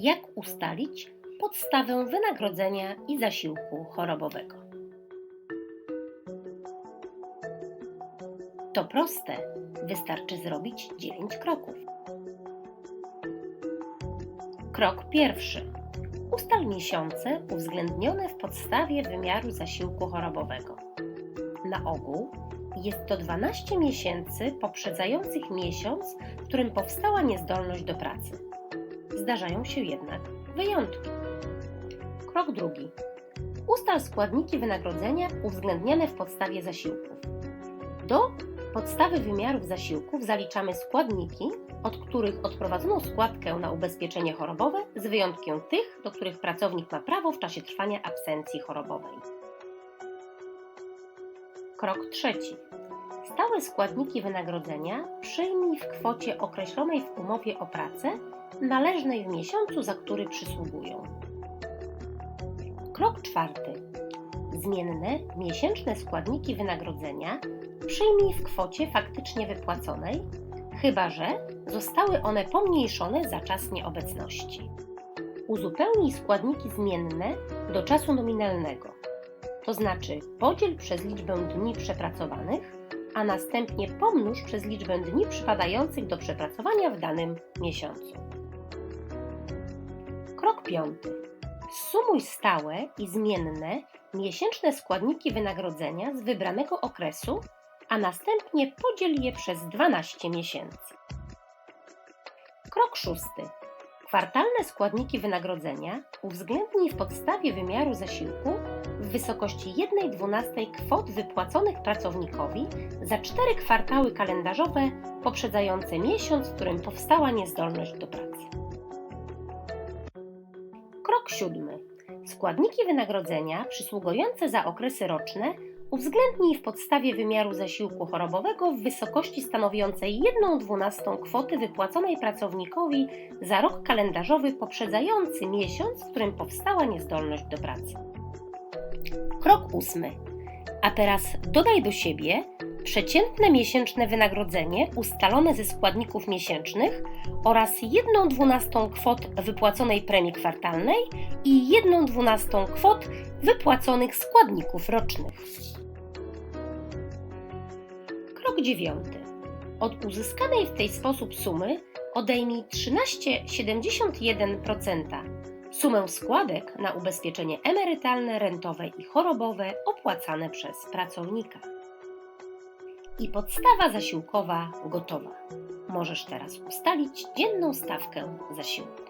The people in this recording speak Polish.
Jak ustalić podstawę wynagrodzenia i zasiłku chorobowego? To proste, wystarczy zrobić 9 kroków. Krok pierwszy. Ustal miesiące uwzględnione w podstawie wymiaru zasiłku chorobowego. Na ogół jest to 12 miesięcy poprzedzających miesiąc, w którym powstała niezdolność do pracy. Zdarzają się jednak wyjątki. Krok drugi. Ustal składniki wynagrodzenia uwzględniane w podstawie zasiłków. Do podstawy wymiarów zasiłków zaliczamy składniki, od których odprowadzono składkę na ubezpieczenie chorobowe, z wyjątkiem tych, do których pracownik ma prawo w czasie trwania absencji chorobowej. Krok trzeci. Stałe składniki wynagrodzenia przyjmij w kwocie określonej w umowie o pracę, należnej w miesiącu, za który przysługują. Krok czwarty. Zmienne miesięczne składniki wynagrodzenia przyjmij w kwocie faktycznie wypłaconej, chyba że zostały one pomniejszone za czas nieobecności. Uzupełnij składniki zmienne do czasu nominalnego, to znaczy podziel przez liczbę dni przepracowanych, a następnie pomnóż przez liczbę dni przypadających do przepracowania w danym miesiącu. Krok piąty. Sumuj stałe i zmienne miesięczne składniki wynagrodzenia z wybranego okresu, a następnie podziel je przez 12 miesięcy. Krok szósty. Kwartalne składniki wynagrodzenia uwzględnij w podstawie wymiaru zasiłku w wysokości 1,12 kwot wypłaconych pracownikowi za cztery kwartały kalendarzowe poprzedzające miesiąc, w którym powstała niezdolność do pracy. Krok siódmy. Składniki wynagrodzenia przysługujące za okresy roczne uwzględnij w podstawie wymiaru zasiłku chorobowego w wysokości stanowiącej 1,12 kwoty wypłaconej pracownikowi za rok kalendarzowy poprzedzający miesiąc, w którym powstała niezdolność do pracy. Krok ósmy. A teraz dodaj do siebie przeciętne miesięczne wynagrodzenie ustalone ze składników miesięcznych oraz 1,12 kwot wypłaconej premii kwartalnej i 1,12 kwot wypłaconych składników rocznych. Krok dziewiąty. Od uzyskanej w tej sposób sumy odejmij 13,71% sumę składek na ubezpieczenie emerytalne, rentowe i chorobowe opłacane przez pracownika. I podstawa zasiłkowa gotowa. Możesz teraz ustalić dzienną stawkę zasiłku.